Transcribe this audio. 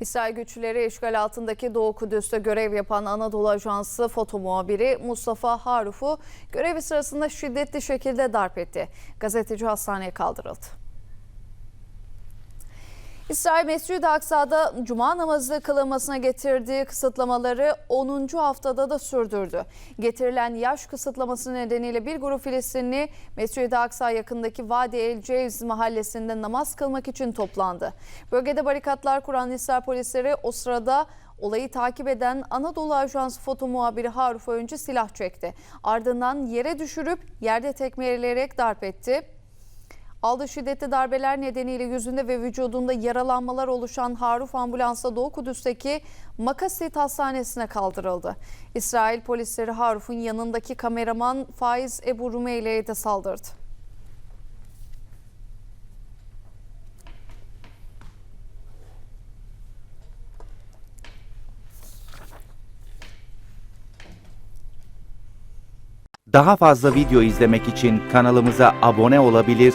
İsrail güçleri işgal altındaki Doğu Kudüs'te görev yapan Anadolu Ajansı foto muhabiri Mustafa Haruf'u görevi sırasında şiddetli şekilde darp etti. Gazeteci hastaneye kaldırıldı. İsrail Mescid-i Aksa'da cuma namazı kılınmasına getirdiği kısıtlamaları 10. haftada da sürdürdü. Getirilen yaş kısıtlaması nedeniyle bir grup Filistinli Mescid-i Aksa yakındaki Vadi El Cevz mahallesinde namaz kılmak için toplandı. Bölgede barikatlar kuran İsrail polisleri o sırada Olayı takip eden Anadolu Ajansı foto muhabiri Haruf önce silah çekti. Ardından yere düşürüp yerde tekmeleyerek darp etti. Aldığı şiddetli darbeler nedeniyle yüzünde ve vücudunda yaralanmalar oluşan Haruf ambulansa Doğu Kudüs'teki Makasit Hastanesi'ne kaldırıldı. İsrail polisleri Haruf'un yanındaki kameraman Faiz Ebu Rumeyle'ye de saldırdı. Daha fazla video izlemek için kanalımıza abone olabilir,